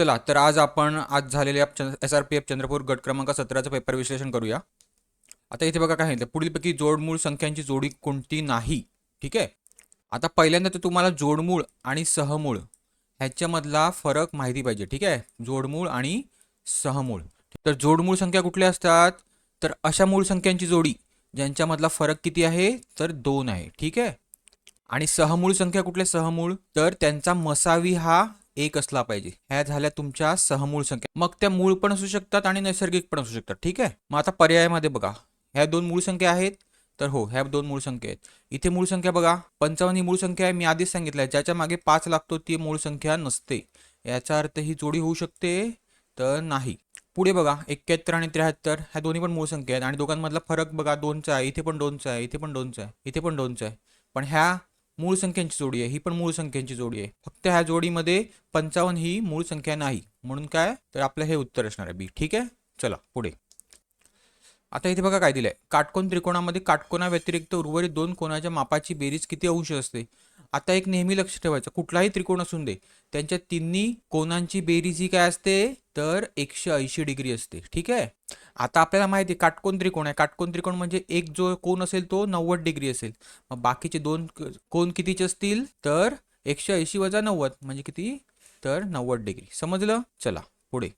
चला तर आज आपण आज झालेल्या S R P F Chandrapur गट क्रमांक सतराचं पेपर विश्लेषण करूया. आता इथे बघा काय आहे पुढीलपैकी जोडमूळ संख्यांची जोडी कोणती नाही ठीक आहे? आता पहिल्यांदा तर तुम्हाला जोडमूळ आणि सहमूळ ह्याच्यामधला फरक माहिती पाहिजे ठीक आहे? जोडमूळ आणि सहमूळ. तर जोडमूळ संख्या कुठल्या असतात? तर अशा मूळ संख्यांची जोडी ज्यांच्यामधला फरक किती आहे? तर दोन आहे ठीक आहे? आणि सहमूळ संख्या कुठल्या सहमूळ? तर त्यांचा मसावी हा एक असला पाहिजे. ह्या झाल्या तुमच्या सहमूळ संख्या. मग त्या मूळ पण असू शकतात आणि नैसर्गिक पण असू शकतात. ठीक आहे? मग आता पर्यायामध्ये बघा. ह्या दोन मूळ संख्या आहेत. तर हो ह्या दोन मूळ संख्या आहेत. इथे मूळ संख्या बघा. पंचावन्न ही मूळ संख्या आहे. मी आधीच सांगितलं आहे. ज्याच्या मागे पाच लागतो ती मूळ संख्या नसते. याचा अर्थ ही जोडी होऊ शकते तर नाही. पुढे बघा. एक्क्याहत्तर आणि त्र्याहत्तर ह्या दोन्ही पण मूळ संख्या आहेत. आणि दोघांमधला फरक बघा. दोनचा आहे. इथे पण दोनचा आहे. इथे पण दोनचा आहे. इथे पण दोनचा आहे. पण ह्या मूळ संख्यांची जोडी आहे. ही पण मूळ संख्यांची जोडी आहे. फक्त ह्या जोडीमध्ये पंचावन्न ही मूळ संख्या नाही. म्हणून काय? तर आपलं हे उत्तर असणार आहे बी. ठीक आहे? चला पुढे. आता इथे बघा काय दिलंय. काटकोन त्रिकोणामध्ये काटकोना व्यतिरिक्त उर्वरित दोन कोणाच्या मापाची बेरीज किती अंश असते? आता एक नेहमी लक्ष ठेवायचं. कुठलाही त्रिकोण असून दे त्यांच्या तिन्ही कोणांची बेरीज ही काय असते? तर एकशे ऐंशी डिग्री असते. ठीक आहे? आता आपल्याला माहिती आहे काटकोन त्रिकोण आहे. काटकोन त्रिकोण म्हणजे एक जो कोण असेल तो नव्वद डिग्री असेल. मग बाकीचे दोन कोण कितीचे असतील? तर एकशे ऐंशी वजा नव्वद म्हणजे किती? तर नव्वद डिग्री. समजलं? चला पुढे.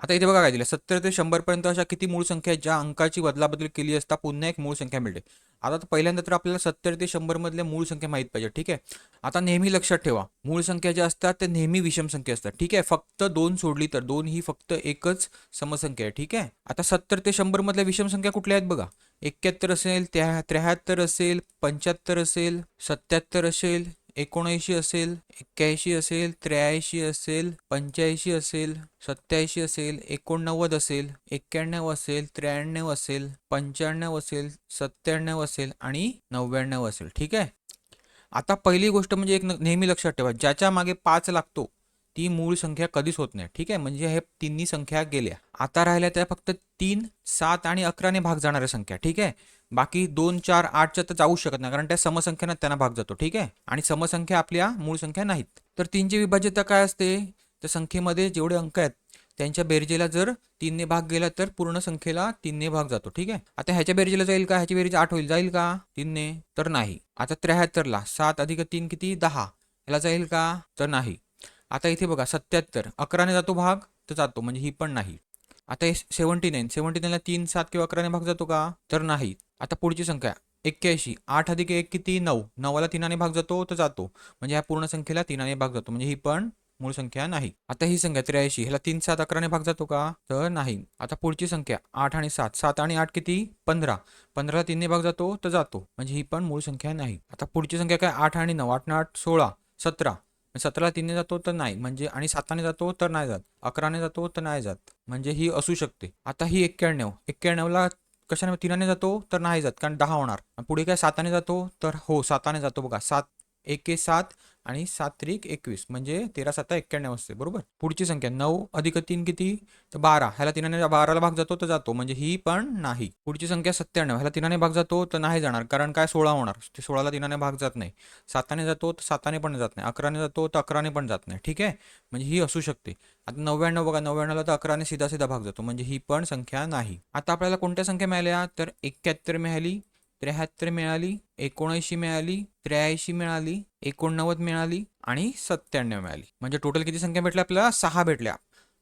आता इथे बघा काय दिलं सत्तर ते शंभर पर्यंत अशा किती मूळ संख्या आहेत? ज्या अंकाची बदलाबदल केली असता पुन्हा एक मूळ संख्या मिळते. आता तर पहिल्यांदा तर आपल्याला सत्तर ते शंभर मधल्या मूळ संख्या माहीत पाहिजे ठीक आहे? आता नेहमी लक्षात ठेवा. मूळ संख्या ज्या असतात त्या नेहमी विषम संख्या असतात ठीक आहे? फक्त दोन सोडली तर दोन ही फक्त एकच समसंख्या आहे ठीक आहे? आता सत्तर ते शंभर मधल्या विषम संख्या कुठल्या आहेत बघा? एक्क्याहत्तर असेल त्या त्र्याहत्तर असेल पंच्याहत्तर असेल सत्याहत्तर असेल एकोणऐंशी असेल एक्क्याऐंशी असेल त्र्याऐंशी असेल पंच्याऐंशी असेल सत्याऐंशी असेल एकोणनव्वद असेल एक्क्याण्णव असेल त्र्याण्णव असेल पंच्याण्णव असेल सत्त्याण्णव असेल आणि नव्याण्णव असेल. ठीक आहे? आता पहिली गोष्ट म्हणजे एक न- नेहमी लक्षात ठेवा ज्याच्या मागे पाच लागतो ती मूळ संख्या कधीच होत नाही. ठीक आहे? म्हणजे हे तिन्ही संख्या गेल्या. आता राहिल्या त्या फक्त तीन सात आणि अकराने भाग जाणाऱ्या संख्या. ठीक आहे? बाकी दोन चार आठच्या तर जाऊ शकत नाही कारण त्या समसंख्येनं त्यांना भाग जातो. ठीक आहे? आणि समसंख्या आपल्या मूळ संख्या नाहीत. तर तीनची विभाज्यता काय असते? तर संख्येमध्ये जेवढे अंक आहेत त्यांच्या बेरजेला जर तीनने भाग गेला तर पूर्ण संख्येला तीनने भाग जातो. ठीक आहे? आता ह्याच्या बेरजेला जाईल का? ह्याची बेरीज आठ होईल. जाईल का? तीनने तर नाही. आता त्र्याहत्तरला सात अधिक तीन किती? दहा. याला जाईल का? तर नाही. आता इथे बघा सत्याहत्तर अकराने जातो भाग तर जातो. म्हणजे ही पण नाही. आता हे नाईन सेव्हन्टी नाईनला तीन सात किंवा अकराने भाग जातो का? तर नाही. आता पुढची संख्या एक्क्याऐंशी. आठ अधिक एक किती? नऊ. नवाला तीनाने भाग जातो तर जातो. म्हणजे ह्या पूर्ण संख्येला तीनाने भाग जातो. म्हणजे ही पण मूळ संख्या नाही. आता ही संख्या त्र्याऐंशी. ह्याला तीन सात अकराने भाग जातो का? तर नाही. आता पुढची संख्या आठ आणि सात. सात आणि आठ किती? पंधरा. पंधराला तीनने भाग जातो तर जातो. म्हणजे ही पण मूळ संख्या नाही. आता पुढची संख्या काय? आठ आणि नऊ. आठ आठ सोळा. सतरा. म्हणजे सतराला तीनने जातो तर नाही. म्हणजे आणि साताने जातो तर नाही जात. अकराने जातो तर नाही जात. म्हणजे ही असू शकते. आता ही एक्क्याण्णव. एक्क्याण्णवला कशाने तीनाने जातो तर नाही जात. कारण दहा होणार. पुढे काय साताने जातो तर हो साताने जातो बघा. सात एके सात आणि सात त्रिक एकवीस म्हणजे तेरा सत्ता एक्क्याण्णव असते बरोबर? पुढची संख्या नऊ अधिक तीन किती? तर बारा. ह्याला तिनाने बाराला भाग जातो तर जातो. म्हणजे ही पण नाही. पुढची संख्या सत्त्याण्णव. ह्याला तिनाने भाग जातो तर नाही जाणार. कारण काय? सोळा होणार. ते सोळाला तिनाने भाग जात नाही. साताने जातो तर साताने पण जात नाही. अकराने जातो तर अकराने पण जात नाही. ठीक आहे? म्हणजे ही असू शकते. आता नव्याण्णव बघा. नव्याण्णवला तर अकराने सीधा सीधा भाग जातो. म्हणजे ही पण संख्या नाही. आता आपल्याला कोणत्या संख्या मिळाल्या? तर एक्क्याहत्तर मिळाली. त्र्याहत्तर मिळाली एकोणऐंशी मिळाली त्र्याऐंशी मिळाली एकोणनव्वद मिळाली आणि सत्त्याण्णव मिळाली. म्हणजे टोटल किती संख्या भेटल्या आपल्याला? सहा भेटल्या.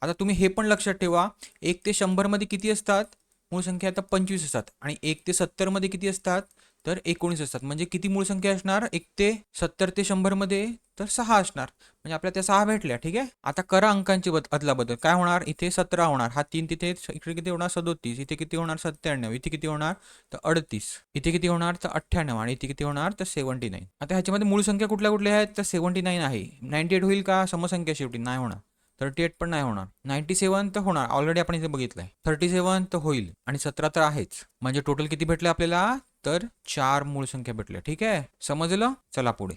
आता तुम्ही हे पण लक्षात ठेवा एक ते शंभरमध्ये किती असतात? मूळ संख्या आता पंचवीस असतात आणि एक ते सत्तरमध्ये किती असतात? तर एकोणीस असतात. म्हणजे किती मूळ संख्या असणार? एक ते सत्तर ते शंभरमध्ये तर सहा असणार. म्हणजे आपल्या त्या सहा भेटल्या ठीक आहे? आता करा अंकांची बद अदलाबदल. काय होणार? इथे सतरा होणार. हा तीन तिथे इकडे किती होणार? सदोतीस. इथे किती होणार? सत्त्याण्णव. इथे किती होणार? तर अडतीस. इथे किती होणार? तर अठ्ठ्याण्णव. आणि इथे किती होणार? तर सेव्हन्टी नाईन. आता ह्याच्यामध्ये मूळ संख्या कुठल्या कुठल्या आहेत? तर सेव्हन्टी नाईन आहे. नाईन्टी एट होईल का? समसंख्या शेवटी. नाही होणार. थर्टी एट पण नाही होणार. नाईन्टी सेवन तर होणार. ऑलरेडी आपण इथे बघितलंय. थर्टी सेवन तर होईल. आणि सतरा तर आहेच. म्हणजे टोटल किती भेटले आपल्याला? तर चार मूळ संख्या भेटल्या. ठीक आहे? समजलं? चला पुढे.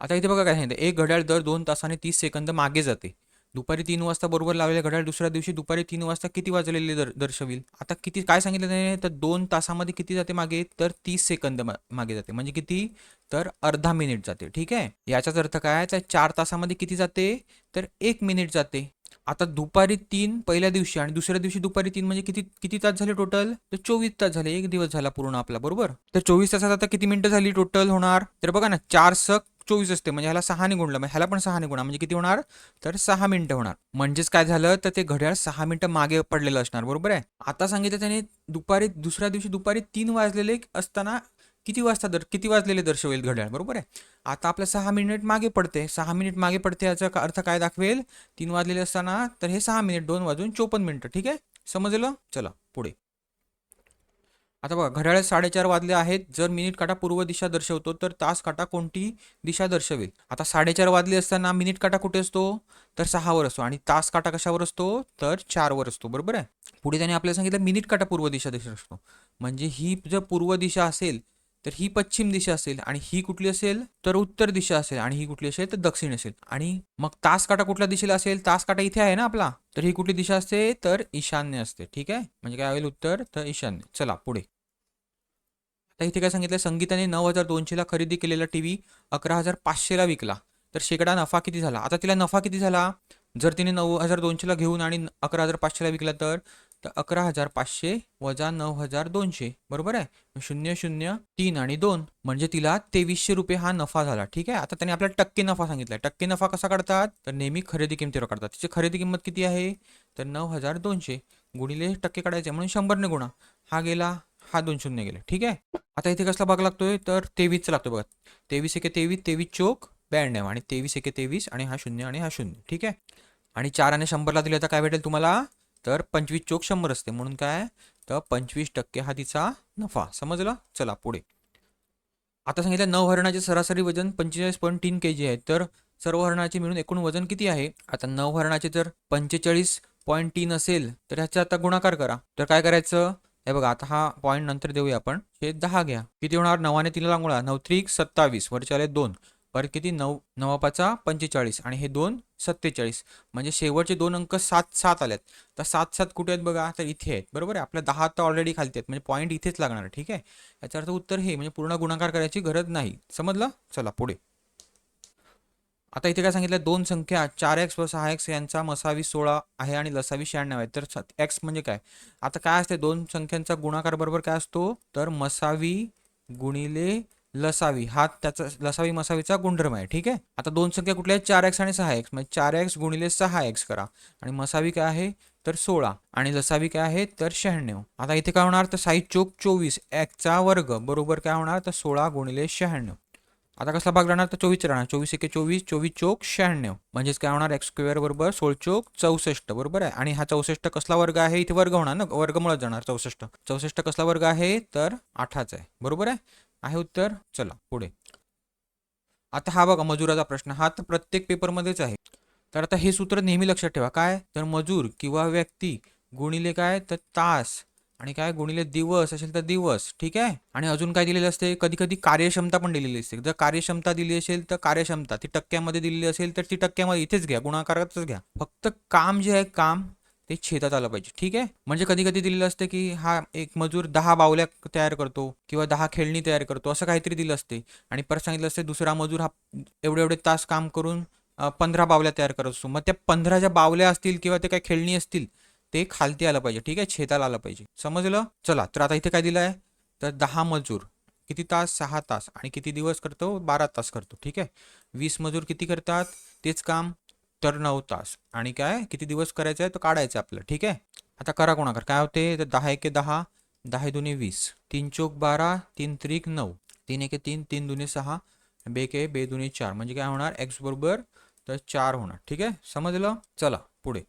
आता इथे बघा काय सांगितलं. एक घड्याळ दर दोन तासाने तीस सेकंद मागे जाते. दुपारी तीन वाजता बरोबर लावलेले घड्याळ दुसऱ्या दिवशी दुपारी तीन वाजता किती वाजलेले दर दर्शवेल? आता किती काय सांगितलं त्याने? तर दोन तासामध्ये किती जाते मागे? तर तीस सेकंद मागे जाते. म्हणजे किती? तर अर्धा मिनिट जाते. ठीक आहे? याचाच अर्थ काय तर चार तासामध्ये किती जाते? तर एक मिनिट जाते. आता दुपारी तीन पहिल्या दिवशी आणि दुसऱ्या दिवशी दुपारी तीन म्हणजे किती किती तास झाले टोटल तर चोवीस तास झाले एक दिवस झाला पूर्ण आपला बरोबर? तर चोवीस तासात आता किती मिनिटं झाली टोटल होणार? तर बघा ना चार सक चोवीस असते म्हणजे ह्याला सहाने गुणलं म्हणजे ह्याला पण सहाने गुणा म्हणजे किती होणार? तर सहा मिनिटं होणार. म्हणजेच काय झालं? तर ते घड्याळ सहा मिनिटं मागे पडलेलं असणार बरोबर आहे? आता सांगितलं त्याने दुपारी दुसऱ्या दिवशी दुपारी तीन वाजलेले असताना किती वाजता दर किती वाजलेले दर्शवेल घड्याळ? बरोबर आहे? आता आपलं सहा मिनिट मागे पडते. सहा मिनिट मागे पडते याचा अर्थ काय दाखवेल? तीन वाजलेले असताना तर हे सहा मिनिट दोन वाजून चोपन्न मिनिटं. ठीक आहे? समजलं? चला पुढे. आता बघा घड्याळ साडेचार वाजले आहेत. जर मिनिट काटा पूर्व दिशा दर्शवतो तर तास काटा कोणती दिशा दर्शवेल? आता साडेचार वाजले असताना मिनिट काटा कुठे असतो? तर सहावर असतो. आणि तास काटा कशावर असतो? तर चारवर असतो. बरोबर आहे? पुढे त्याने आपल्याला सांगितलं मिनिट काटा पूर्व दिशा दिशा असतो म्हणजे ही जर पूर्व दिशा असेल तर ही पश्चिम दिशा असेल आणि ही कुठली असेल तर उत्तर दिशा असेल आणि ही कुठली असेल तर दक्षिण असेल. आणि मग तास काटा कुठल्या दिशेला असेल? तास काटा इथे आहे ना आपला. तर ही कुठली दिशा असते? तर ईशान्य असते. ठीक आहे? म्हणजे काय होईल उत्तर? तर ईशान्य. चला पुढे. आता इथे काय सांगितलं संगीताने नऊ हजार दोनशेला खरेदी केलेला टीव्ही अकरा हजार पाचशेला विकला. तर शेकडा नफा किती झाला? आता तिला नफा किती झाला? जर तिने नऊ हजार दोनशेला घेऊन आणि अकरा हजार पाचशेला विकला तर? तर अकरा हजार पाचशे वजा नऊ हजार दोनशे. बरोबर आहे? शून्य शून्य तीन आणि दोन म्हणजे तिला तेवीसशे रुपये हा नफा झाला. ठीक आहे? आता त्याने आपल्याला टक्के नफा सांगितला टक्के नफा कसा काढतात? तर नेहमी खरेदी किमतीवर काढतात. तिची खरेदी किंमत किती आहे? तर नऊ हजार दोनशे. गुणिले टक्के काढायचे म्हणून शंभरने गुणा. हा गेला हा दोन शून्य गेले. ठीक आहे? आता इथे कसला भाग लागतोय? तर तेवीसचा लागतो बघा. तेवीस एके तेवीस तेवीस चोक ब्याण्णव आणि तेवीस एके तेवीस आणि हा शून्य आणि हा शून्य. ठीक आहे? आणि चार आणि शंभरला दिले तर काय भेटेल तुम्हाला? तर पंचवीस चोक शंभर असते. म्हणून काय तर पंचवीस टक्के हा तिचा नफा. समजला? चला पुढे. आता सांगितलं नऊ हरणाचे सरासरी वजन पंचेचाळीस पॉईंट तीन के जी आहे. तर सर्व हरणाचे मिळून एकूण वजन किती आहे? आता नऊ हरणाचे जर पंचेचाळीस पॉईंट तीन असेल तर ह्याचा आता गुणाकार करा. तर काय करायचं? हे बघा आता हा पॉईंट नंतर देऊया आपण. हे दहा घ्या. किती होणार? नवाने तिला लांगुळा नऊ त्रिक सत्तावीस. वरचे आले दोन. परत किती? नऊ नवापाचा पंचेचाळीस. आणि हे दोन सत्तेचाळीस. म्हणजे शेवटचे दोन अंक सात सात आलेत. तर सात सात कुठे आहेत बघा? तर इथे आहेत. बरोबर आहे? आपल्या दहा तर ऑलरेडी खालती आहेत. म्हणजे पॉईंट इथेच लागणार ठीक आहे? याचा अर्थ उत्तर हे म्हणजे पूर्ण गुणाकार करायची गरज नाही. समजलं? चला पुढे. आता इथे काय सांगितलं दोन संख्या चार एक्स व सहा एक्स यांचा मसावी सोळा आहे आणि लसावी शहाण्णव आहे. तर एक्स म्हणजे काय? आता काय असते? दोन संख्यांचा गुणाकार बरोबर काय असतो? तर मसावी गुणिले लसावी. हा त्याचा लसावी मसावीचा गुणधर्म आहे. ठीक आहे? आता दोन संख्या कुठल्या आहेत? चार एक्स आणि सहा एक्स. म्हणजे चार एक्स गुणिले सहा एक्स करा. आणि मसावी काय आहे? तर सोळा. आणि लसावी काय आहे? तर शहाण्णव. आता इथे काय होणार? तर साई चोक चोवीस. एक्सचा वर्ग. बरोबर काय होणार? तर सोळा गुणिले शहाण्णव. आता कसला भाग राहणार? तर चोवीस राहणार. चोवीस एके चोवीस. चोवीस चोक शहाण्णव. म्हणजेच काय होणार? एक्स स्क्वेअर बरोबर सोळ चोक चौसष्ट. बरोबर आहे? आणि हा चौसष्ट कसला वर्ग आहे? इथे वर्ग होणार ना? वर्गमुळं जाणार चौसष्ट. चौसष्ट कसला वर्ग आहे? तर आठाचा आहे. बरोबर आहे? आहे उत्तर? चला पुढे. आता हा बघा मजुराचा प्रश्न. हा तर प्रत्येक पेपरमध्येच आहे. तर आता हे सूत्र नेहमी लक्षात ठेवा. काय? तर मजूर किंवा व्यक्ती गुणिले काय? तर तास. आणि काय? गुणिले दिवस असेल तर दिवस. ठीक आहे? आणि अजून काय दिलेलं असते? कधी कधी कार्यक्षमता पण दिलेली असते. जर कार्यक्षमता दिली असेल तर कार्यक्षमता. ती टक्क्यामध्ये दिलेली असेल तर ती टक्क्यामध्ये इथेच घ्या. गुणाकारातच घ्या. फक्त काम जे आहे काम ते छेदात आलं पाहिजे. ठीक आहे? म्हणजे कधी कधी दिलेलं असते की हा एक मजूर दहा बावल्या तयार करतो किंवा दहा खेळणी तयार करतो असं काहीतरी दिलं असते. आणि परत सांगितलं असते दुसरा मजूर हा एवढे एवढे तास काम करून पंधरा बावल्या तयार करत असतो. मग त्या पंधरा ज्या बावल्या असतील किंवा ते काय खेळणी असतील ते खालती आलं पाहिजे. ठीक आहे? छेदाला आलं पाहिजे. समजलं? चला तर आता इथे काय दिलं आहे? तर दहा मजूर. किती तास? सहा तास. आणि किती दिवस करतो? बारा तास करतो. ठीक आहे? वीस मजूर किती करतात? तेच काम तर नऊ तास आणि काय? किती दिवस करायचं आहे? तर काढायचं आपलं. ठीक आहे? आता करा कोणाकर काय होते? तर दहा एके दहा दहा दुने वीस. तीन चोक बारा तीन त्रिक नऊ. तीन एके तीन तीन दुने सहा. बेके बे दुने चार. म्हणजे काय होणार? एक्स बरोबर तर चार होणार. ठीक आहे? समजलं? चला पुढे.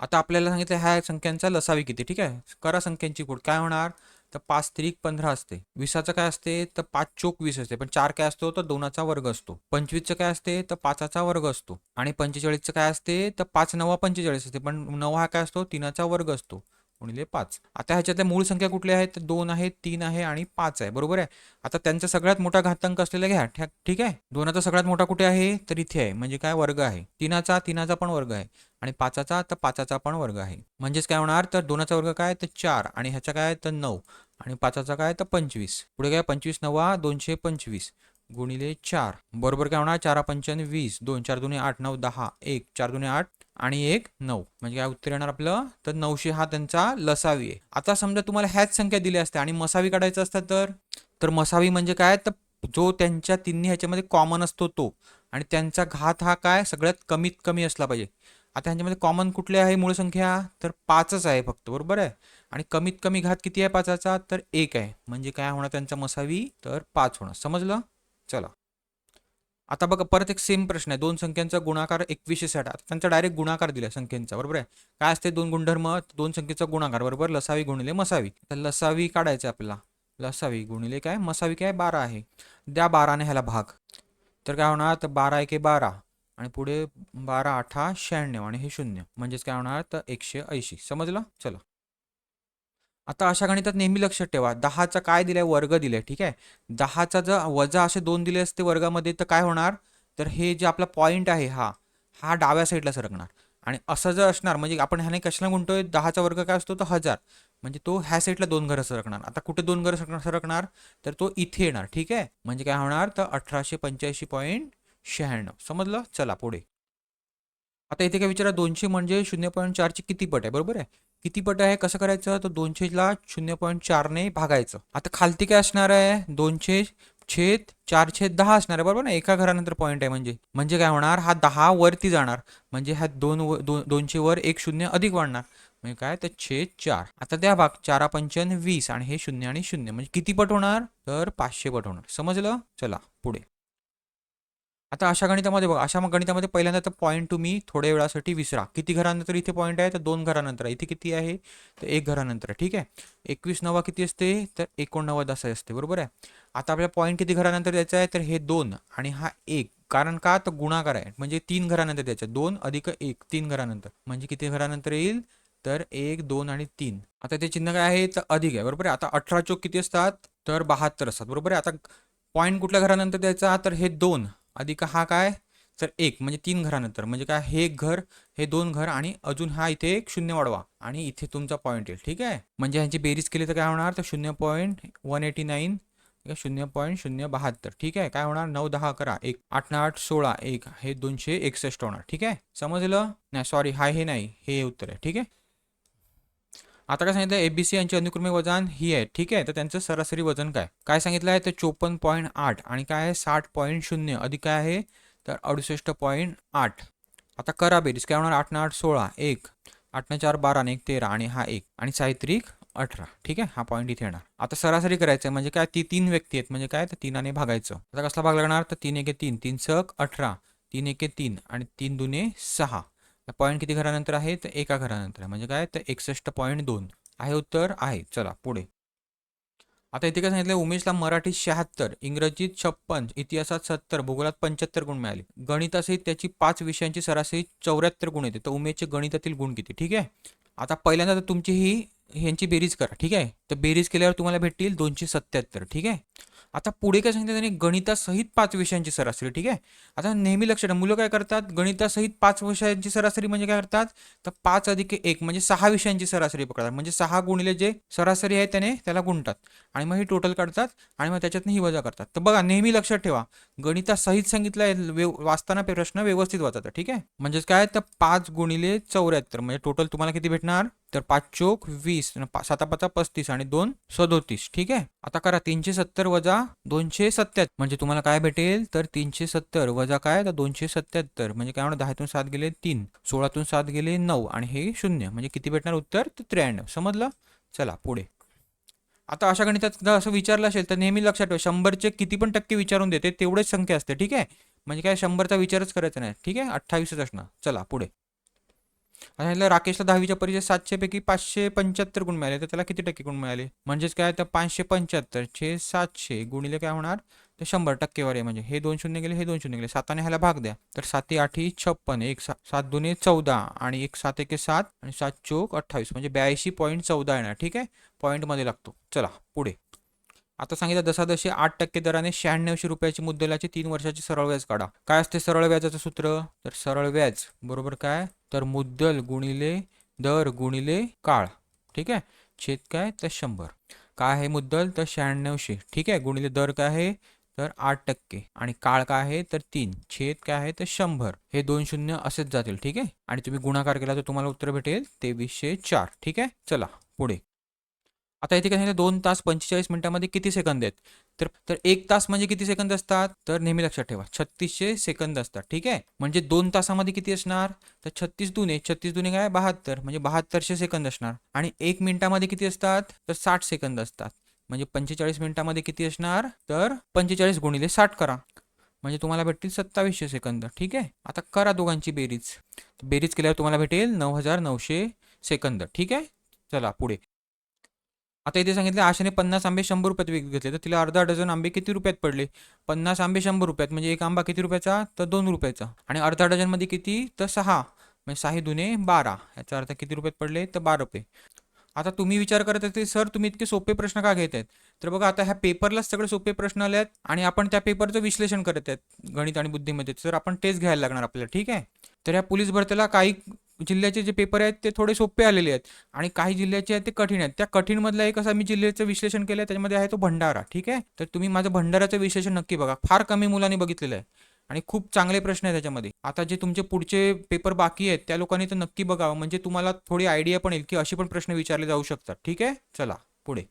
आता आपल्याला सांगितलं ह्या संख्यांचा लसावी किती? ठीक आहे? करा संख्यांची कोड काय होणार? तर पाच त्रिक पंधरा असते. विसाचं काय असते? तर पाच चोक वीस असते. पण चार काय असतो? तर दोनाचा वर्ग असतो. पंचवीसचं काय असते? तर पाचाचा वर्ग असतो. आणि पंचेचाळीसचं काय असते? तर पाच नवा पंचेचाळीस असते. पण नवा हा काय असतो? तीनाचा वर्ग असतो. गुणिले पाच. आता ह्याच्यातल्या मूळ संख्या कुठल्या आहेत? तर दोन आहे तीन आहे आणि पाच आहे. बरोबर आहे? आता त्यांचा सगळ्यात मोठा घातांक असलेला घ्या. ठ्या- ठीक आहे? दोनाचा सगळ्यात मोठा कुठे आहे? तर इथे आहे. म्हणजे काय? वर्ग आहे. तीनाचा तीनाचा पण वर्ग आहे. आणि पाचाचा तर पाचाचा पण वर्ग आहे. म्हणजेच काय होणार? तर दोनाचा वर्ग काय? तर चार. आणि ह्याचा काय? तर नऊ. आणि पाचाचा काय? तर पंचवीस. पुढे काय? पंचवीस नवा दोनशे पंचवीस. गुणिले चार. बरोबर काय होणार? चारा पंचन वीस. दोन चार दोन्ही आठ नऊ दहा. एक. चार दोन्ही आठ आणि एक नऊ. म्हणजे काय उत्तर येणार आपलं? तर नऊशे हा त्यांचा लसावी आहे. आता समजा तुम्हाला ह्याच संख्या दिल्या असत्या आणि मसावी काढायचं असतं तर? तर मसावी म्हणजे काय? तर जो त्यांच्या तिन्ही ह्याच्यामध्ये कॉमन असतो तो. आणि त्यांचा घात हा काय? सगळ्यात कमीत कमी असला पाहिजे. आता ह्यांच्यामध्ये कॉमन कुठले आहे मूळ संख्या? तर पाचच आहे फक्त बरोबर आहे? आणि कमीत कमी घात किती आहे पाचाचा? तर एक आहे. म्हणजे काय होणार त्यांचा मसावी? तर पाच होणार. समजलं? चला. आता बघा परत एक सेम प्रश्न आहे. दोन संख्यांचा गुणाकार एकवीसशे साठ. आता त्यांचा डायरेक्ट गुणाकार दिला संख्येचा बरोबर आहे? काय असते? दोन गुणधर्म दोन संख्येचा गुणाकार बरोबर? लसावी गुणिले मसावी. तर लसावी काढायचं आपल्याला. लसावी गुणिले काय? मसावी काय? बारा आहे. द्या बाराने ह्याला भाग. तर काय होणार? तर बारा एके बारा. आणि पुढे बारा आठा शहाण्णव आणि हे शून्य. म्हणजेच काय होणार? तर एकशे ऐंशी. समजलं? चला. आता अशा गणितात नेहमी लक्षात ठेवा. दहाचा काय दिलाय? वर्ग दिलाय. ठीक आहे? दहाचा जर वजा असे दोन दिले असते वर्गामध्ये तर काय होणार? तर हे जे आपला पॉईंट आहे हा हा डाव्या साईडला सरकणार. आणि असं जर असणार म्हणजे आपण ह्याने कशाला म्हणतोय दहाचा वर्ग काय असतो? तर हजार. म्हणजे तो ह्या साईडला दोन घरं सरकणार. आता कुठे दोन घरं सरकणार? सरकणार. तर तो इथे येणार. ठीक आहे? म्हणजे काय होणार? तर अठराशे पंच्याऐंशी पॉईंट शहाण्णव. समजलं? चला पुढे. आता इथे काय विचारा दोनशे म्हणजे शून्य पॉईंट चारची किती पट आहे? बरोबर आहे? किती पट आहे? कसं करायचं? तर दोनशेला शून्य पॉईंट चारने भागायचं. आता खालती काय असणार आहे? दोनशे छेद चार छेद दहा असणार आहे बरोबर ना? एका घरानंतर पॉईंट आहे म्हणजे. म्हणजे काय होणार? हा दहा वरती जाणार. म्हणजे हा दोन व- दोन दोनशे वर एक शून्य अधिक वाढणार. म्हणजे काय? तर छेद चार. आता त्या भाग चारा पंचन वीस आणि हे शून्य आणि शून्य. म्हणजे किती पट होणार? तर पाचशे पट होणार. समजलं? चला पुढे. आता अशा गणितामध्ये बघा अशा मग गणितामध्ये पहिल्यांदा तर पॉईंट तुम्ही थोड्या वेळासाठी विसरा. किती घरानंतर इथे पॉईंट आहे? तर दोन घरानंतर इथे किती आहे? तर एक घरानंतर ठीक आहे? एकवीस नवा किती असते? तर एकोणनव्वद असं असते. बरोबर आहे? आता आपल्याला पॉईंट किती घरानंतर द्यायचा आहे? तर हे दोन आणि हा एक. कारण का? तर गुणाकार आहे. म्हणजे तीन घरानंतर द्यायचं आहे. दोन अधिक एक. तीन घरानंतर. म्हणजे किती घरानंतर येईल? तर एक दोन आणि तीन. आता ते चिन्ह काय आहे? तर अधिक आहे. बरोबर आहे? आता अठरा चोक किती असतात? तर बहात्तर असतात. बरोबर आहे? आता पॉईंट कुठल्या घरानंतर द्यायचा? तर हे दोन. अधिक हा काय? तर एक म्हणजे तीन घरानंतर. म्हणजे काय? हे एक घर हे दोन घर आणि अजून हा इथे एक शून्य वाढवा. आणि इथे तुमचा पॉईंट येईल. ठीक आहे? म्हणजे ह्यांची बेरीज केली तर काय होणार? तर शून्य पॉईंट वन एटी नाईन शून्य पॉईंट शून्य बहात्तर. ठीक आहे? काय होणार? नऊ दहा अकरा एक आठ ना आठ सोळा एक. हे दोनशे एकसष्ट होणार. ठीक आहे? समजलं? नाही सॉरी हा हे नाही. हे उत्तर आहे. ठीक आहे? आता काय सांगितलं? एबीसी यांचे अनुक्रमे वजन ही आहे. ठीक आहे? तर त्यांचं सरासरी वजन काय? काय सांगितलं आहे? तर चोपन्न पॉईंट आठ आणि काय आहे? साठ पॉईंट शून्य. अधिक काय आहे? तर अडुसष्ट पॉईंट आठ. आता करा बेरीज. काय होणार? आठ ना आठ सोळा. एक. आठ ना चार बारा आणि एक तेरा आणि हा एक. आणि साहित्रिक अठरा. ठीक आहे? हा पॉईंट इथे येणार. आता सरासरी करायचं आहे म्हणजे काय? ती तीन व्यक्ती आहेत. म्हणजे काय? तर तीनाने भागायचं. आता कसला भाग लागणार? तर तीन एके तीन. तीन सक अठरा. तीन एके तीन आणि तीन दुने सहा. पॉईंट किती घरानंतर आहे? तर एका घरानंतर आहे. म्हणजे काय? तर एकसष्ट पॉईंट दोन. आहे उत्तर? आहे. चला पुढे. आता इथे काय सांगितलं उमेशला मराठीत शहात्तर इंग्रजीत छप्पन इतिहासात सत्तर भूगोलात पंच्याहत्तर गुण मिळाले. गणितासहित त्याची पाच विषयांची सरासरी चौऱ्याहत्तर गुण येते. तर उमेशचे गणितातील गुण किती? ठीक आहे? आता पहिल्यांदा तर तुमची ही ह्यांची बेरीज करा. ठीक आहे? तर बेरीज केल्यावर तुम्हाला भेटतील दोनशे सत्याहत्तर. ठीक आहे? आता पुढे काय सांगितलं त्यांनी? गणितासहित पाच विषयांची सरासरी ठीक आहे? आता नेहमी लक्षात मुलं काय करतात? गणितासहित पाच विषयांची सरासरी म्हणजे काय करतात? तर पाच अधिक एक म्हणजे सहा विषयांची सरासरी पकडतात. म्हणजे सहा गुणिले जे सरासरी आहे त्याने त्याला गुणतात. आणि मग ही टोटल काढतात आणि मग त्याच्यातनं ही वजा करतात. तर बघा नेहमी लक्षात ठेवा. गणितासहित सांगितलं आहे वाचताना प्रश्न व्यवस्थित वाचतात ठीक आहे? म्हणजेच काय? तर पाच गुणिले चौऱ्याहत्तर म्हणजे टोटल तुम्हाला किती भेटणार? तर पाच चोक वीस पा- साता पाचा पस्तीस आणि दोन सदोतीस. ठीक आहे? आता करा तीनशे सत्तर वजा दोनशे सत्याहत्तर म्हणजे तुम्हाला काय भेटेल? तर तीनशे सत्तर वजा काय? तर दोनशे सत्याहत्तर म्हणजे काय म्हणा दहातून सात गेले तीन. सोळातून सात गेले नऊ आणि हे शून्य. म्हणजे किती भेटणार? उत्तर तर त्र्याण्णव. समजलं? चला पुढे. आता अशा गणितात जर असं विचारलं असेल तर नेहमी लक्षात ठेवा शंभरचे किती पण टक्के विचारून देते तेवढेच संख्या असते. ठीक आहे? म्हणजे काय शंभरचा विचारच करायचा नाही. ठीक आहे? अठ्ठावीसच असणार. चला पुढे. आता ह्याला राकेशला दहावीच्या परीक्षेत सातशे पैकी पाचशे पंच्याहत्तर गुण मिळाले. तर त्याला किती टक्के गुण मिळाले? म्हणजेच काय? तर पाचशे पंच्याहत्तर छे सातशे गुणिले काय होणार? तर शंभर टक्केवारी आहे म्हणजे. हे दोन शून्य गेले हे दोन शून्य गेले. साताने ह्याला भाग द्या. तर साती आठी छप्पन. एक सा सात दोन्ही चौदा आणि एक सात एके सात आणि सात चोक अठ्ठावीस. म्हणजे ब्याऐंशी पॉईंट चौदा येणार. ठीक आहे? पॉईंटमध्ये लागतो. चला पुढे. आता सांगितलं दशादशी आठ टक्के दराने शहाण्णवशे रुपयाची मुद्दलाची तीन वर्षाची सरळ व्याज काढा. काय असते सरळ व्याजाचं सूत्र? तर सरळ व्याज. बरोबर काय? तर मुद्दल गुणिले दर गुणिले काळ. ठीक आहे? छेद काय? तर शंभर. काय आहे मुद्दल? तर शहाण्णवशे. ठीक आहे? गुणिले दर काय आहे? तर आठ टक्के. आणि काळ काय आहे? तर तीन. छेद काय आहे? तर शंभर. हे दोन शून्य असेच जातील. ठीक आहे? आणि तुम्ही गुणाकार केला तर तुम्हाला उत्तर भेटेल तेवीसशे चार. ठीक आहे? चला पुढे. आता इथे काय दोन तास पंचेचाळीस मिनिटांमध्ये किती सेकंद आहेत? तर तर एक तास म्हणजे किती सेकंद असतात? तर नेहमी लक्षात ठेवा छत्तीसशे सेकंद असतात ठीक आहे? म्हणजे दोन तासामध्ये किती असणार? तर छत्तीस दुने छत्तीस दुने काय? बहात्तर म्हणजे बहात्तरशे सेकंद असणार. आणि एक मिनिटामध्ये किती असतात? तर साठ सेकंद असतात. म्हणजे पंचेचाळीस मिनिटामध्ये किती असणार? तर पंचेचाळीस गुणिले साठ करा. म्हणजे तुम्हाला भेटतील सत्तावीसशे सेकंद ठीक आहे? आता करा दोघांची बेरीज. बेरीज केल्यावर तुम्हाला भेटेल नऊ हजार नऊशे सेकंद ठीक आहे? चला पुढे. आता इथे सांगितले आशेने पन्नास आंबे शंभर रुपयात विकत घेतले. तर तिला अर्धा डझन आंबे किती रुपयात पडले? पन्नास आंबे शंभर रुपयात. म्हणजे एक आंबा किती रुपयाचा? तर दोन रुपयाचा. आणि अर्धा डझनमध्ये किती? तर सहा. म्हणजे सहा दुने बारा. याचा अर्थ किती रुपयात पडले? तर बारा रुपये. आता तुम्ही विचार करत असते सर तुम्ही इतके सोपे प्रश्न का घेत आहेत? तर बघा आता ह्या पेपरलाच सगळे सोपे प्रश्न आले आहेत आणि आपण त्या पेपरचं विश्लेषण करत आहेत गणित आणि बुद्धीमध्ये तर आपण टेस्ट घ्यायला लागणार आपल्याला ठीक आहे? तर ह्या पोलीस भरतीला काही जिल्ह्याचे जे पेपर आहेत ते थोडे सोपे आलेले आहेत. आणि काही जिल्ह्याचे आहेत ते कठीण आहेत. त्या कठीणमधला एक असा मी जिल्ह्याचं विश्लेषण केलं आहे त्याच्यामध्ये आहे तो भंडारा ठीक आहे? तर तुम्ही माझं भंडाराचं विश्लेषण नक्की बघा. फार कमी मुलांनी बघितलेलं आहे. आणि खूप चांगले प्रश्न आहेत त्याच्यामध्ये. आता जे तुमचे पुढचे पेपर बाकी आहेत त्या लोकांनी तर नक्की बघावं. म्हणजे तुम्हाला थोडी आयडिया पण येईल की असे पण प्रश्न विचारले जाऊ शकतात. ठीक आहे? चला पुढे.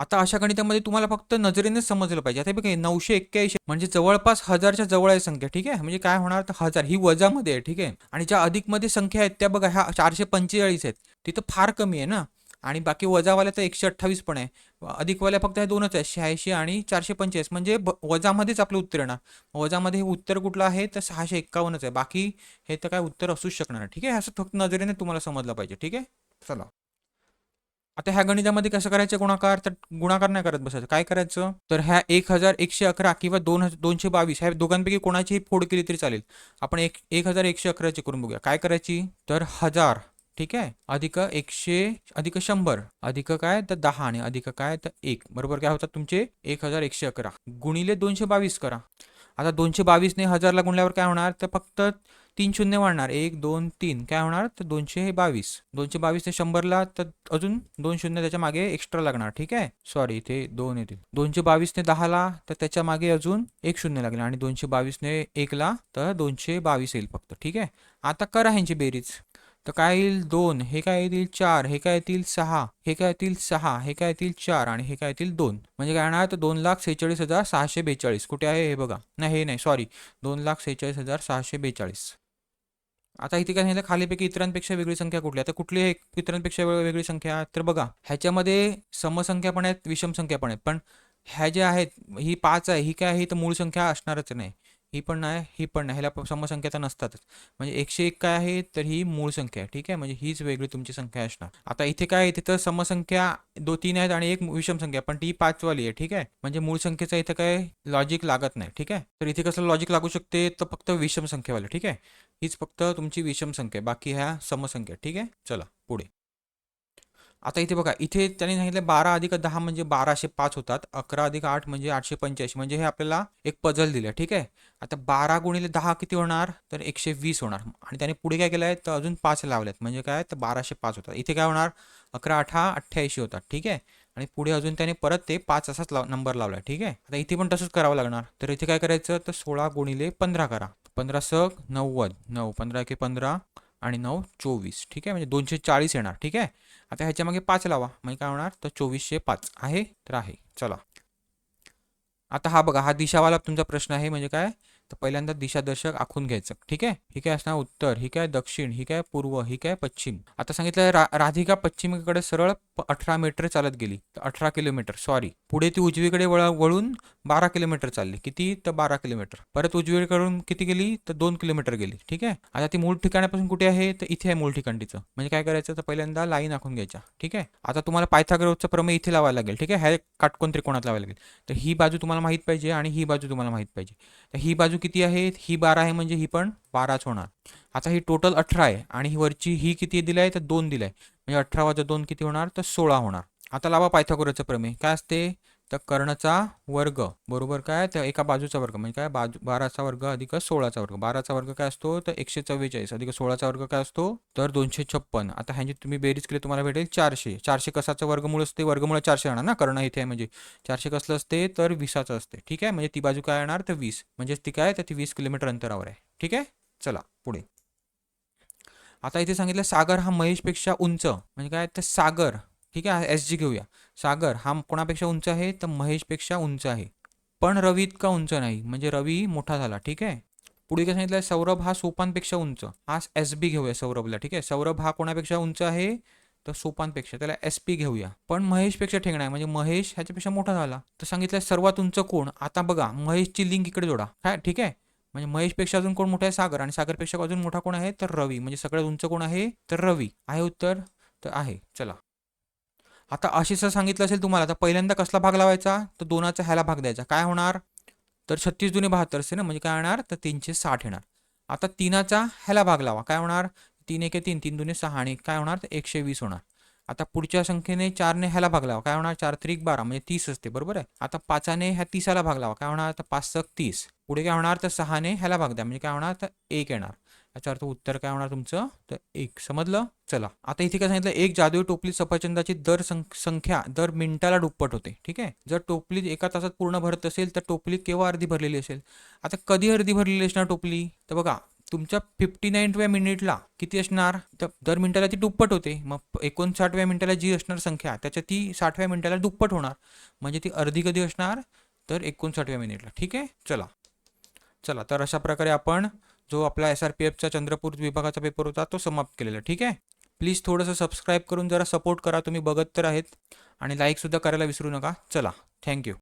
आता अशा गणितामध्ये तुम्हाला फक्त नजरेनेच समजलं पाहिजे. आता बघा नऊशे एक्क्याऐंशी म्हणजे जवळपास हजारच्या जवळ आहे संख्या ठीक आहे? म्हणजे काय होणार तर हजार ही वजामध्ये आहे ठीक आहे? आणि ज्या अधिकमध्ये संख्या आहेत त्या बघा ह्या चारशे पंचेचाळीस आहेत. तिथं फार कमी आहे ना? आणि बाकी वजावाल्या तर एकशे अठ्ठावीस पण आहे. अधिकवाल्या फक्त हे दोनच आहे शहाऐंशी आणि चारशे पंचेचाळीस. म्हणजे ब- वजामध्येच आपलं उत्तर येणार. वजामध्ये हे उत्तर कुठलं आहे? तर सहाशे एक्कावन्नच आहे. बाकी हे तर काय उत्तर असूच शकणार ठीक आहे? असं फक्त नजरेने तुम्हाला समजलं पाहिजे ठीक आहे? चला. आता ह्या गणितामध्ये कसं करायचं गुणाकार? तर गुणाकार नाही करत बसायचं. काय करायचं? तर ह्या एक हजार एकशे अकरा किंवा दोन हजार दोनशे बावीस ह्या दोघांपैकी कोणाचीही फोड केली तरी चालेल. आपण एक एक हजार एकशे अकराची करून बघूया. काय करायची? तर हजार. ठीक आहे? अधिक एकशे अधिक शंभर. अधिक काय? तर दहा आणि अधिक काय? तर एक. बरोबर काय होतात तुमचे? एक हजार एकशे अकरा गुणिले दोनशे बावीस करा. आता दोनशे बावीसने हजारला गुणल्यावर काय होणार? तर फक्त तीन शून्य वाढणार. एक दोन तीन. काय होणार? तर दोनशे बावीस. दोनशे बावीस ते शंभरला तर अजून दोन शून्य त्याच्यामागे एक्स्ट्रा लागणार. ठीक आहे? सॉरी इथे दोन येतील. दोनशे बावीस ने दहाला तर त्याच्यामागे अजून एक शून्य लागणार आणि दोनशे बावीस ने एकला तर दोनशे बावीस येईल फक्त. ठीक आहे? आता करा ह्यांची बेरीज. तर काय येईल? दोन. हे काय येतील? चार. हे काय येतील? सहा. हे काय येतील? सहा. हे काय येतील? चार. आणि हे काय येतील? दोन. म्हणजे काय येणार तर दोन लाख सेहेचाळीस हजार सहाशे बेचाळीस. कुठे आहे हे बघा? नाही हे नाही. सॉरी दोन लाख सेहेचाळीस हजार सहाशे बेचाळीस. आता इथे काय सांगितलं? खालीपैकी इतरांपेक्षा वेगळी संख्या कुठली? आता कुठली एक इतरांपेक्षा वेगळी संख्या? तर बघा ह्याच्यामध्ये समसंख्या पण आहेत विषम संख्या पण आहेत. पण ह्या ज्या आहेत ही पाच आहे ही काय आहे? ही तर मूळ संख्या असणारच नाही. ही पण नाही ही पण नाही. ह्याला समसंख्या तर नसतातच. म्हणजे एकशे एक काय आहे? तर ही मूळ संख्या आहे ठीक आहे? म्हणजे हीच वेगळी तुमची संख्या असणार. आता इथे काय आहे? तर समसंख्या दो तीन आहेत आणि एक विषम संख्या पण ती पाचवाली आहे ठीक आहे? म्हणजे मूळ संख्येचा इथं काय? लॉजिक लागत नाही ठीक आहे? तर इथे कसं लॉजिक लागू शकते? तर फक्त विषम संख्यावाले ठीक आहे? हीच फक्त तुमची विषम संख्या आहे. बाकी ह्या समसंख्या ठीक आहे? चला पुढे. आता इथे बघा इथे त्यांनी सांगितलं बारा अधिक दहा म्हणजे बाराशे पाच होतात. अकरा अधिक आठ म्हणजे आठशे पंच्याऐंशी. म्हणजे हे आपल्याला एक पझल दिलं ठीक आहे? आता बारा गुणिले दहा किती होणार? तर एकशे वीस होणार. आणि त्याने पुढे काय केलं आहे तर अजून पाच लावलेत म्हणजे काय? तर बाराशे पाच होतात. इथे काय होणार? अकरा अठरा अठ्ठ्याऐंशी होतात. ठीक आहे? आणि पुढे अजून त्याने परत ते पाच असाच लाव नंबर लावला ठीक आहे? आता इथे पण तसंच करावं लागणार. तर इथे काय करायचं? तर सोळा गुणिले पंधरा करा. पंधरा सक नव्वद नऊ पंधरा एके पंधरा आणि नऊ चोवीस. ठीक आहे? म्हणजे दोनशे चाळीस येणार. ठीक आहे? आता ह्याच्या मागे पाच लावा. म्हणजे काय होणार? तर चोवीसशे पाच. आहे? तर आहे. चला. आता हा बघा हा दिशावाला तुमचा प्रश्न आहे. म्हणजे काय? तर पहिल्यांदा दिशादर्शक आखून घ्यायचं. ठीक आहे? ही काय असणार उत्तर ही काय दक्षिण ही काय पूर्व ही काय पश्चिम. आता सांगितलं रा राधिका पश्चिमेकडे सरळ प- अठरा मीटर चालत गेली. तर अठरा किलोमीटर सॉरी पुढे ती उजवीकडे वळ वळून बारा किलोमीटर चालली. किती? तर बारा किलोमीटर. परत उजवीकडून किती गेली? तर दोन किलोमीटर गेली. ठीक आहे? आता ती मूळ ठिकाणापासून कुठे आहे? तर इथे आहे मूळ ठिकाण तिचं म्हणजे काय करायचं? तर पहिल्यांदा लाईन आखून घ्यायच्या ठीक आहे? आता तुम्हाला पायथागोरसचा प्रमेय इथे लावायला लागेल. ठीक आहे? ह्या काटकोन त्रिकोणात लावायला लागेल. तर ही बाजू तुम्हाला माहीत पाहिजे आणि ही बाजू तुम्हाला माहीत पाहिजे. तर ही बाजू किती आहे? ही बारा आहे म्हणजे ही पण बाराच होणार. आता ही टोटल अठरा आहे आणि ही वरची ही किती दिली आहे? तर दोन दिलं आहे. म्हणजे अठरा वाजा दोन किती होणार? तर सोळा होणार. आता लावा पायथागोरसचा प्रमेय. काय असते? तर कर्णचा वर्ग. बरोबर काय? तर एका बाजूचा वर्ग. म्हणजे काय? बाजू बाराचा वर्ग अधिक सोळाचा वर्ग. बाराचा वर्ग काय असतो? तर एकशे चव्वेचाळीस. अधिक सोळाचा वर्ग काय असतो? तर दोनशे छप्पन. आता ह्यांची तुम्ही बेरीज केली तुम्हाला भेटेल चारशे. चारशे कसाचं वर्गमूळ असते? वर्गमूळ चारशे राहणार ना? कर्ण इथे आहे म्हणजे. चारशे कसलं असते? तर वीसाचं असते. ठीक आहे? म्हणजे ती बाजू काय येणार तर वीस. म्हणजेच ती काय? तर ती वीस किलोमीटर अंतरावर आहे. ठीक आहे? चला पुढे. आता इथे सांगितलं सागर हा महेशपेक्षा उंच. म्हणजे काय? तर सागर. ठीक आहे एस जी घेऊया. सागर हा कोणापेक्षा उंच आहे तर महेशपेक्षा उंच आहे. पण रवी इतका उंच नाही म्हणजे रवी मोठा झाला ठीक आहे? पुढे काय सांगितलं सौरभ हा सोपानपेक्षा उंच. हा एस बी घेऊया सौरभला ठीक आहे? सौरभ हा कोणापेक्षा उंच आहे तर सोपानपेक्षा त्याला एस पी घेऊया. पण महेशपेक्षा ठेंगणा आहे म्हणजे महेश ह्याच्यापेक्षा मोठा झाला. तर सांगितलं सर्वात उंच कोण? आता बघा महेशची लिंक इकडे जोडा. काय? ठीक आहे? म्हणजे महेशपेक्षा अजून कोण मोठा आहे? सागर. आणि सागरपेक्षा अजून मोठा कोण आहे? तर रवी. म्हणजे सगळ्यात उंच कोण आहे? तर रवी. आहे उत्तर? तर आहे. चला. आता अशीच सांगितलं असेल तुम्हाला तर पहिल्यांदा कसला भाग लावायचा? तर दोनाचा ह्याला भाग द्यायचा. काय होणार? तर छत्तीस दुने बहात्तर असते ना म्हणजे काय होणार? तर तीनशे साठ येणार. आता तीनाचा ह्याला भाग लावा. काय होणार? तीन एके तीन तीन दुने सहा आणि काय होणार? तर एकशे वीस होणार. आता पुढच्या संख्येने चारने ह्याला भाग लावा. काय होणार? चार त्रिक बारा म्हणजे तीस असते. बरोबर आहे? आता पाचाने ह्या तीसाला भाग लावा. काय होणार? तर पाच सक तीस. पुढे काय होणार? तर सहाने ह्याला भाग द्या. म्हणजे काय होणार? तर एक येणार. याचा अर्थ उत्तर काय होणार तुमचं? तर एक समजलं? चला. आता इथे काय सांगितलं? एक जादुई टोपली सफरचंदाची दर संख्या दर मिनिटाला दुप्पट होते. ठीक आहे? जर टोपली एका तासात पूर्ण भरत असेल तर टोपली केव्हा अर्धी भरलेली असेल? आता कधी अर्धी भरलेली असणार टोपली? तर बघा तुमच्या फिफ्टी नाईनव्या मिनिटला किती असणार? तर दर मिनिटाला ती दुप्पट होते. मग एकोणसाठव्या मिनिटाला जी असणार संख्या त्याच्या ती साठव्या मिनिटाला दुप्पट होणार. म्हणजे ती अर्धी कधी असणार? तर एकोणसाठव्या मिनिटला ठीक आहे? चला. चला तर अशा प्रकारे आपण जो आपला एस आर पी एफचा चंद्रपूर विभागाचा पेपर होता तो समाप्त केलेला. ठीक आहे? प्लीज थोडंसं सबस्क्राईब करून जरा सपोर्ट करा. तुम्ही बघत तर आहेत. आणि लाईकसुद्धा करायला विसरू नका. चला. थँक्यू